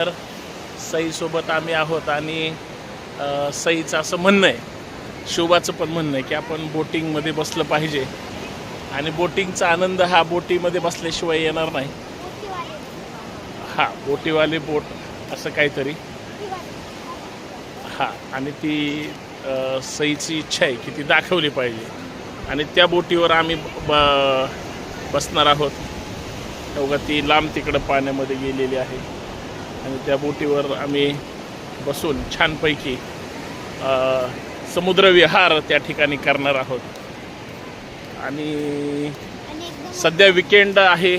तर सईसोबत आम्ही आहोत आणि सईचं असं म्हणणं आहे शोभाचं पण म्हणणं आहे की आपण बोटिंगमध्ये बसलं पाहिजे. आणि बोटिंगचा आनंद हा बोटीमध्ये बसल्याशिवाय येणार नाही. हा बोटीवाले बोट असं काहीतरी. हा आणि ती सईची इच्छा आहे की ती दाखवली पाहिजे. आणि त्या बोटीवर आम्ही ब बसणार आहोत. तेव्हा ती लांब तिकडं पाण्यामध्ये गेलेली आहे. आणि त्या बोटीवर आम्ही बसून छानपैकी समुद्रविहार त्या ठिकाणी करणार आहोत. आणि सध्या विकेंड आहे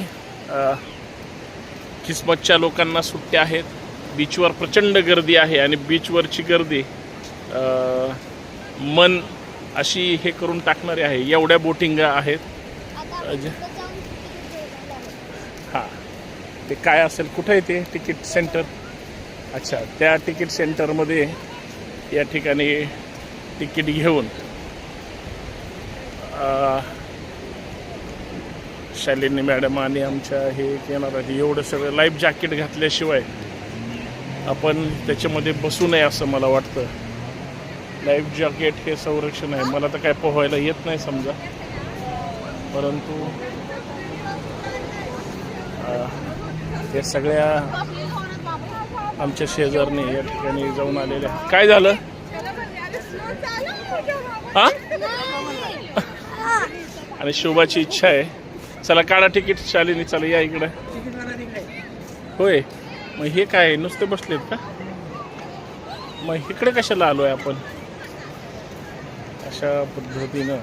किस्मतच्या लोकांना सुट्ट्या आहेत बीचवर प्रचंड गर्दी आहे आणि बीचवरची गर्दी मन अशी हे करून टाकणारी आहे. एवढ्या बोटिंग आहेत अज- हां ते काय असेल कुठं आहे ते तिकीट सेंटर अच्छा त्या तिकीट सेंटरमध्ये या ठिकाणी तिकीट घेऊन शालिनी मॅडम आणि आमच्या हे येणार आहे. एवढं सगळं लाईफ जॅकेट घातल्याशिवाय आपण त्याच्यामध्ये बसू नये असं मला वाटतं. लाईफ जॅकेट हे संरक्षण आहे. मला तर काय पोहायला येत नाही समजा. परंतु हे सगळ्या आमच्या शेजारने या ठिकाणी जाऊन आलेल्या काय झालं? हा? आणि शोभाची इच्छा आहे. चला काढा तिकीट शालिनी चला या इकडं. होय. मग हे काय आहे? नुसते बसलेत का? मग इकडे कशाला आलो आहे आपण? अशा पद्धतीनं.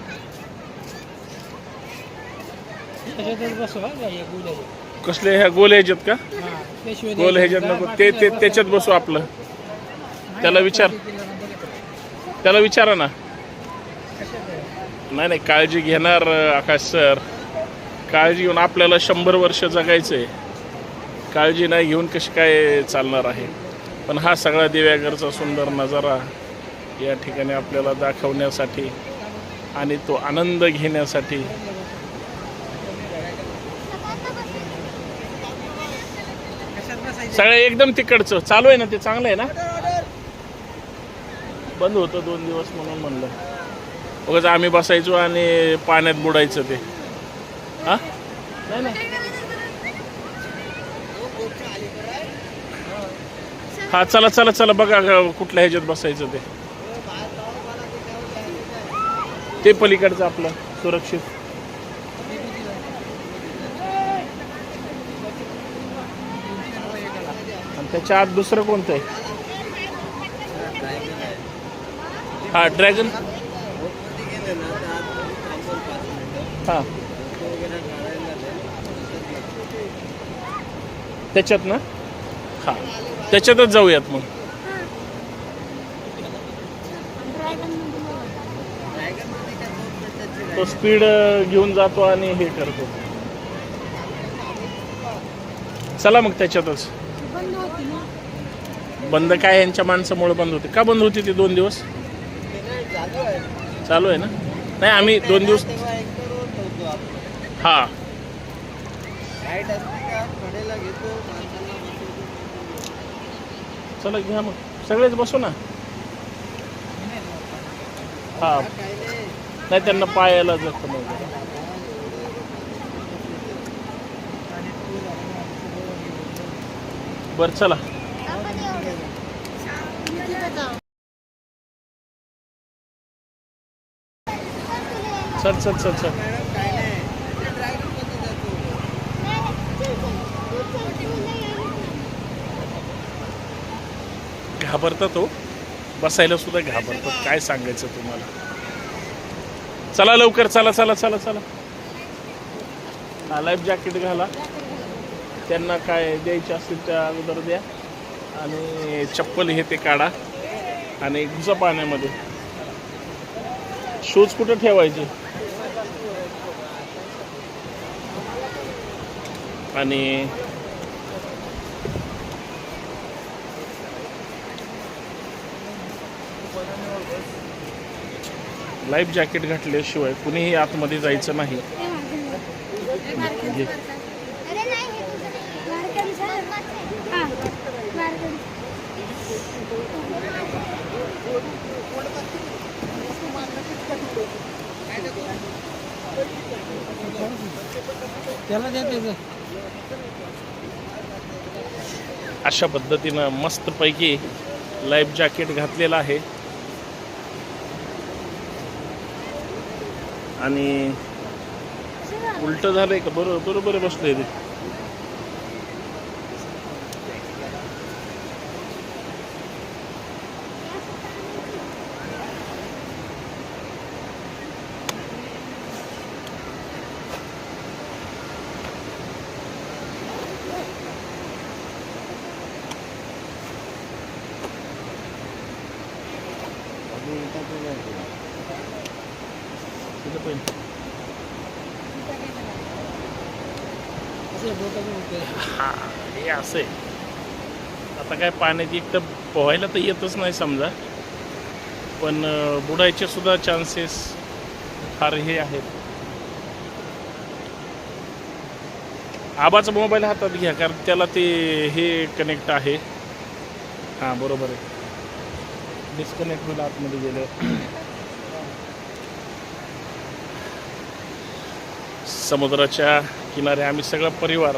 कसले ह्या गोल ह्याच्यात का? गोल ह्याच्यात नको. ते ते त्याच्यात बसू आपलं. त्याला विचार. त्याला विचारा ना. नाही नाही काळजी घेणार आकाश सर. काळजी घेऊन आपल्याला शंभर वर्ष जगायचं आहे काळजी नाही घेऊन कशी काय चालणार आहे? पण हा सगळा दिव्यागरचा सुंदर नजारा या ठिकाणी आपल्याला दाखवण्यासाठी आणि तो आनंद घेण्यासाठी सगळं एकदम तिकडचं. चालू आहे ना ते? चांगलं आहे ना? बंद होतं दोन दिवस म्हणून म्हणलं. उगाच आम्ही बसायचो आणि पाण्यात बुडायचं ते. हा? नाही ना हा चला चला चला बघा कुठल्या ह्याच्यात बसायचं ते. ते पलीकडचं आपलं सुरक्षित. त्याच्या आत दुसरं कोणतं आहे? हा ड्रॅगन हा. त्याच्यात ना? हा. त्याच्यातच जाऊयात मग. तो स्पीड घेऊन जातो आणि हे करतो. चला मग त्याच्यातच. बंद काय यांच्या माणसामुळे बंद होते? का बंद होती ते दोन दिवस? चालू आहे ना? नाही आम्ही दोन दिवस हा. चला घ्या मग. सगळेच बसू ना. हा. नाही त्यांना पायाला जखम मग बरं चला. चल चल चल चल. घाबरतात हो. बसायला सुद्धा घाबरतात. काय सांगायचं तुम्हाला? चला लवकर चला चला चला चला. हा लाईफ जॅकेट घाला. त्यांना काय द्यायचे असतील त्या अगोदर द्या. आणि चप्पल हे ते काढा. आणि घुसा पाण्यामध्ये. शूज कुठं ठेवायचे? आणि लाईफ जॅकेट घातल्याशिवाय कुणीही आतमध्ये जायचं नाही. त्याला द्या अशा पद्धतीनं मस्तपैकी लाईफ जॅकेट घातलेलं आहे. आणि उलट झालंय का? बरोबर बरोबर बसलंय ते हा हे असं आहे आता काय पाण्यात एक तर पोहायला तर येतच नाही समजा. पण बुडायचे सुद्धा चान्सेस फार हे आहेत. आबाचा मोबाईल हातात घ्या कारण त्याला ते हे कनेक्ट आहे. हां बरोबर आहे. डिस्कनेक्ट होईल आतमध्ये गेलं. समुद्राच्या किनारे आम्ही सगळा परिवार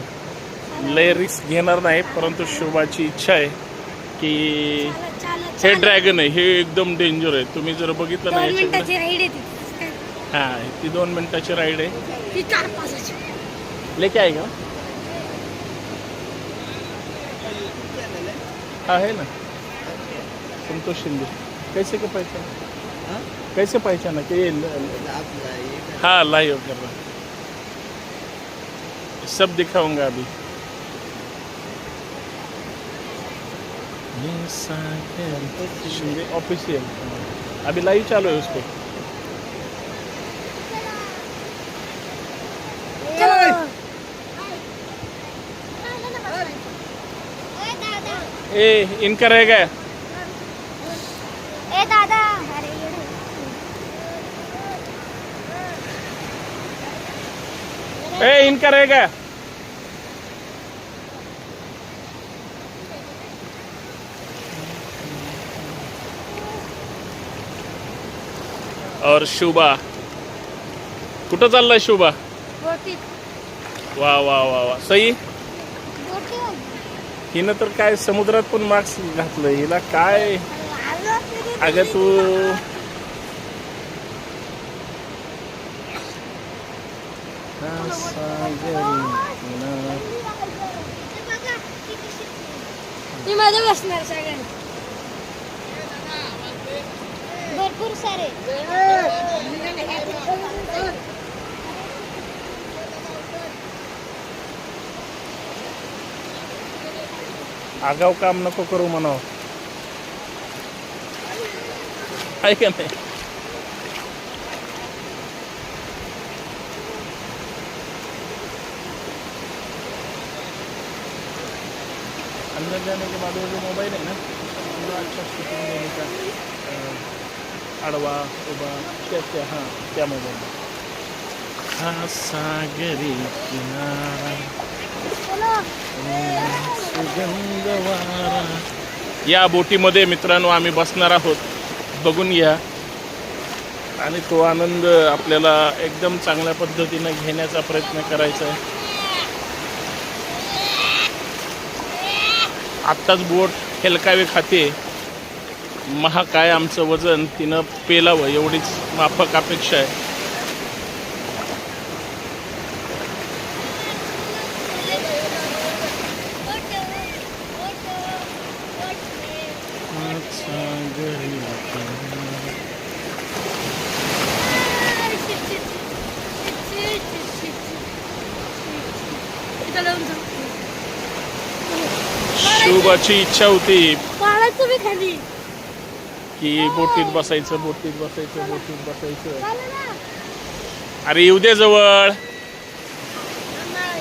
लय रिस्क घेणार नाही परंतु शोभाची इच्छा आहे की हे ड्रॅगन आहे हे एकदम डेंजर आहे. तुम्ही जर बघितलं दोन नाही याच्याकडे मिनिटाची राईड येते हां ती दोन मिनिटाची राईड आहे. ती चार लेके आएगा हाँ है ना. संतोष शिंदे. कैसे के पहचाना कैसे पहचाना कि ये ल- ल- हाँ लाइव कर रहा सब दिखाऊंगा अभी ये सागर शिंदे ऑफिशियल अभी लाइव चालू है उस पर ए! इनका रहेगा ए दादा. अरे ये ए इनका रहेगा और शुभा। कुठं चाललाय शुभा? वा वा वा वा. सई? हिनं तर काय समुद्रात पण मास्क घातलं हिला काय? अगं तू मी मध्ये बसणार सगळ्यांनी. भरपूर सारे. आगाव काम नको करू म्हणाव. आहे नाही? अंदर जाने के बाद वो जो मोबाइल है ना वो अच्छा आडवा उभा क्या क्या हाँ क्या मोबाइल हा सागरी किनारा. या बोटीमध्ये मित्रांनो आम्ही बसणार आहोत. बघून घ्या. आणि तो आनंद आपल्याला एकदम चांगल्या पद्धतीनं घेण्याचा प्रयत्न करायचा आहे. आत्ताच बोट हेलकावे खाते. महाकाय आमचं वजन तिनं पेलावं एवढीच माफक अपेक्षा आहे. शुभाची इच्छा होती. पाळत तुम्ही खाली. की बोटीत बसायचं बोटीत बसायचं बोटीत बसायचं. अरे येऊ दे जवळ.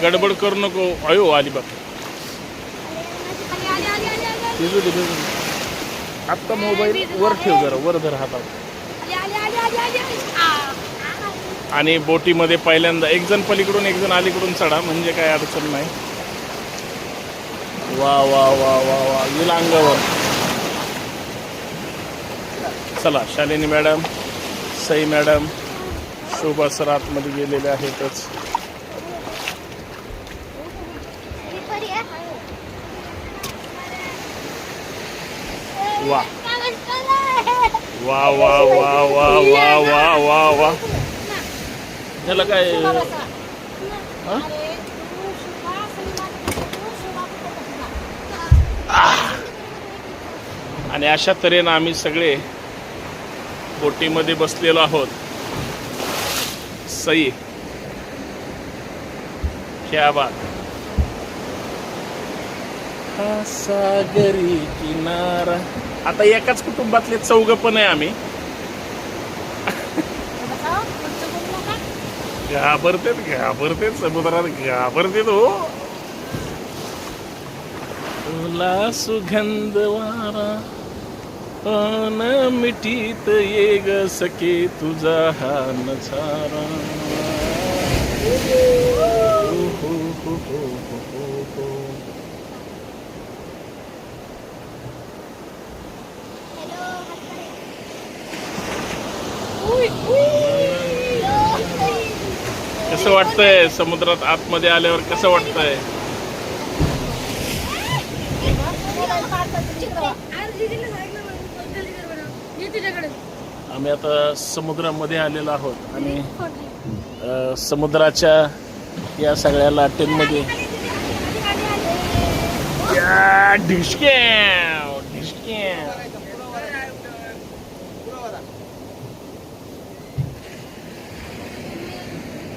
गडबड करू नको. अयो आली बघ भिजू दे भिजू दे. आत्ता मोबाईल वर ठेव जरा वर धर हातात. आणि बोटीमध्ये पहिल्यांदा एक जण पलीकडून एक जण अलीकडून चढा म्हणजे काय अडचण नाही. वा वा वा वा वा. येईल अंगावर. चला Shalini madam Sai madam Shobha sir आतमध्ये गेलेले आहेतच. वा. वा वा वा वा वा वा वा वा. काय आणि अशा तऱ्हेनं आम्ही सगळे बोटीमध्ये बसलेलो आहोत. सई. क्या बात. हा सागरी किनारा. आता एकाच कुटुंबातले चौघ पण आहे आम्ही. घाबरतेत घाबरतेत समुद्रात घाबरतेत हो. तुला सुगंध वारा. पान मिठीत ये ग सके तुझा हा नसारा हो, हो, हो, कसं वाटतंय समुद्रात आतमध्ये आल्यावर कसं वाटतंय? आम्ही आता समुद्रामध्ये आलेलो आहोत आणि अ, समुद्राच्या या सगळ्या लाटेंमध्ये. या.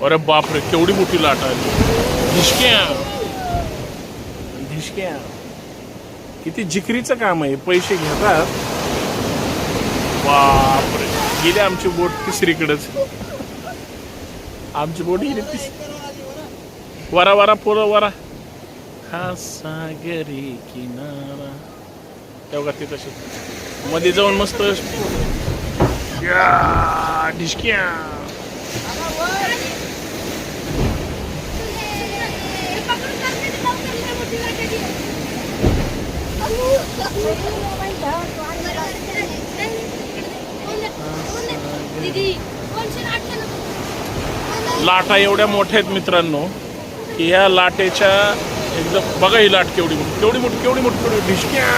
अरे बापरे केवढी मोठी लाट आली. ढिशक्या ढिशक्या किती जिकरीचं काम आहे पैसे घेतात. बापरे. गेली आमची बोट तिसरीकडेच. आमची बोट गेली तिस वरा वरा पोरं वरा. हा सागरी किनारा. तेव्हा ती तशी? मध्ये जाऊन मस्त या, ढिशक्या लाटा एवढ्या मोठ्या आहेत मित्रांनो की या लाटेच्या एकदम बघा ही लाट केवढी मोठी केवढी मोठी केवढी मोठी केवढी ढिशक्या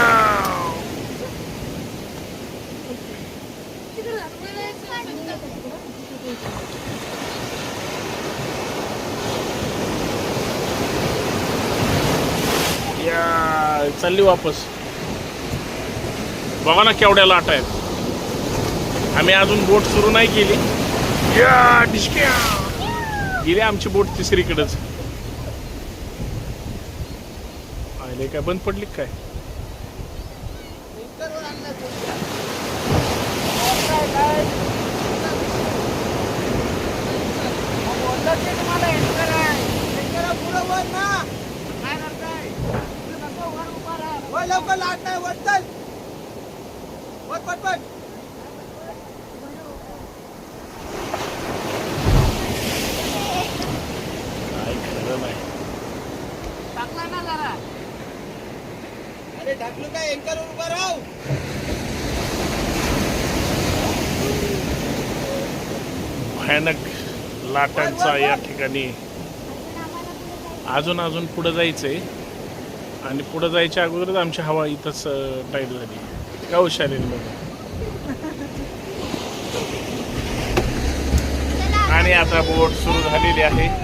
या चालली वापस. बघा ना केवढ्या लाट आहेत. आम्ही अजून बोट सुरू नाही केली. या डिस्क्या गेली आमची बोट तिसरीकडेच. आले काय बंद पडली काय? लवकर लाट नाही वर चल. वर पट. खरं नाही टाकला ना जरा. अरे ढकलू काय? एंकर उभा राहू. भयानक लाटांचा या ठिकाणी अजून अजून पुढे जायचंय. आणि पुढे जायच्या अगोदरच आमची हवा इथंच टाईट झाली. का हुशारीन मध्ये आणि आता बोट सुरू झालेली आहे.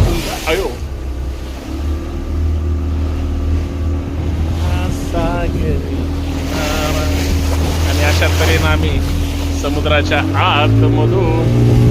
अयो. सागरी आणि अशा तऱ्हेनं आम्ही समुद्राच्या आतमधून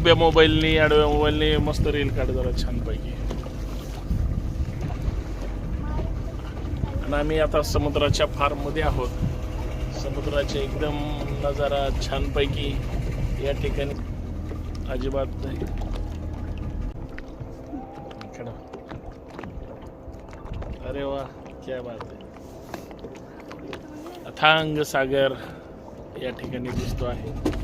उभ्या मोबाईलनी आडव्या मोबाईलनी मस्त रील काढ जरा छानपैकी. आणि आम्ही आता समुद्राच्या फार्ममध्ये आहोत. समुद्राच्या एकदम नजारा छानपैकी या ठिकाणी अजिबात नाही. अरे वा क्या बात आहे. अथांग सागर या ठिकाणी दिसतो आहे.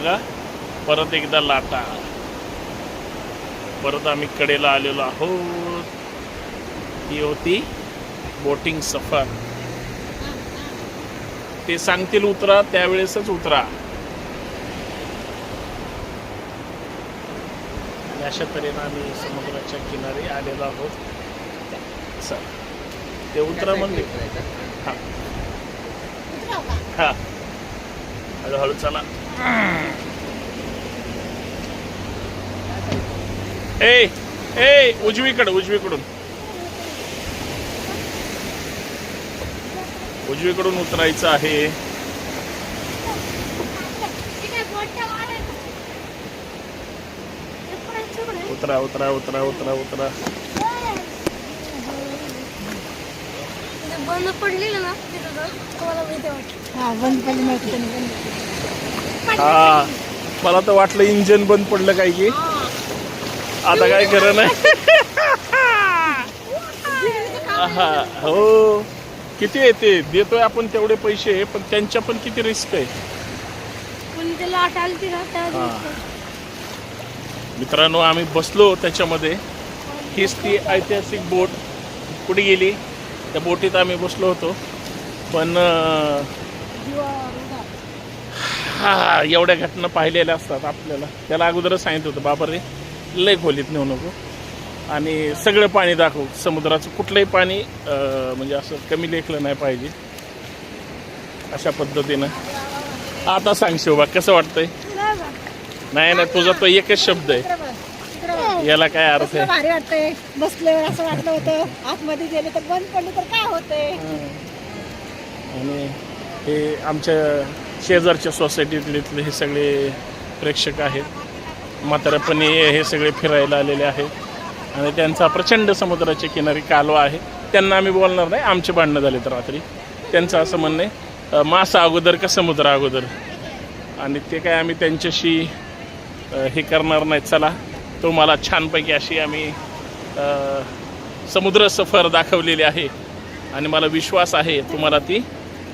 बघा. परत एकदा लाटा. परत आम्ही कडेला आलेलो आहोत. ही होती बोटिंग सफर. ते सांगतील उतरा त्यावेळेसच उतरा. अशा तऱ्हेनं आम्ही समुद्राच्या किनारी आलेलो आहोत. चल. ते उतरा म्हणले. हा? हा. हळूहळू चला. ए ए उजवीकडे उजवीकडून. उजवीकडून उतरायचं आहे. उतरा उतरा उतरा उतरा उतरा. बंद पडलेलं ना बंद पडली माहिती हा. मला तर वाटलं इंजन बंद पडलं काय की. आता काय खरं नाही. हा हो. किती आहे ते? देतोय आपण तेवढे पैसे पण त्यांच्या पण किती रिस्क आहे. मित्रांनो आम्ही बसलो त्याच्यामध्ये. हीच ती ऐतिहासिक बोट कुठे गेली? त्या बोटीत आम्ही बसलो होतो. पण हा एवढ्या घटना पाहिलेल्या असतात आपल्याला. त्याला अगोदरच सांगितलं होतं बाबा रे लय खोलीत नेऊ नको. आणि सगळं पाणी दाखव समुद्राचं कुठलंही पाणी म्हणजे असं कमी लेखलं नाही पाहिजे. अशा पद्धतीनं. आता सांग शिवबा कसं वाटतंय? नाही नाही तुझा तो एकच शब्द आहे. याला काय अर्थ आहे? भारी वाटतंय. बसल्यावर असं वाटलं होतं. आतमध्ये गेले तर बंद पडले तर काय होतंय? आणि हे आमच्या शेजारच्या सोसायटीतले हे सगळे प्रेक्षक आहेत. म्हातारपणी हे सगळे फिरायला आलेले आहेत. आणि त्यांचा प्रचंड समुद्राच्या किनारी कालवा आहे. त्यांना आम्ही बोलणार नाही. आमचे भांडणं झाले तर रात्री. त्यांचं असं म्हणणं आहे मासा अगोदर का समुद्र अगोदर? आणि ते काय आम्ही त्यांच्याशी हे करणार नाही. चला तुम्हाला छानपैकी अशी आम्ही समुद्र सफर दाखवलेली आहे. आणि मला विश्वास आहे तुम्हाला ती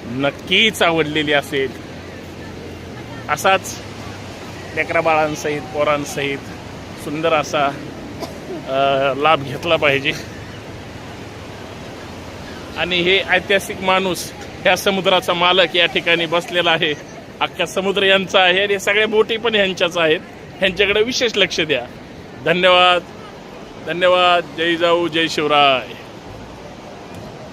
नक्कीच आवडलेली असेल. असाच लेकराबाळांसहित पोरांसहित सुंदर असा लाभ घेतला पाहिजे. आणि हे ऐतिहासिक माणूस ह्या समुद्राचा मालक या ठिकाणी बसलेला आहे. अख्खा समुद्र यांचा आहे आणि सगळ्या बोटी पण ह्यांच्याच आहेत. ह्यांच्याकडे विशेष लक्ष द्या. धन्यवाद. धन्यवाद. जय जाऊ. जय शिवराय.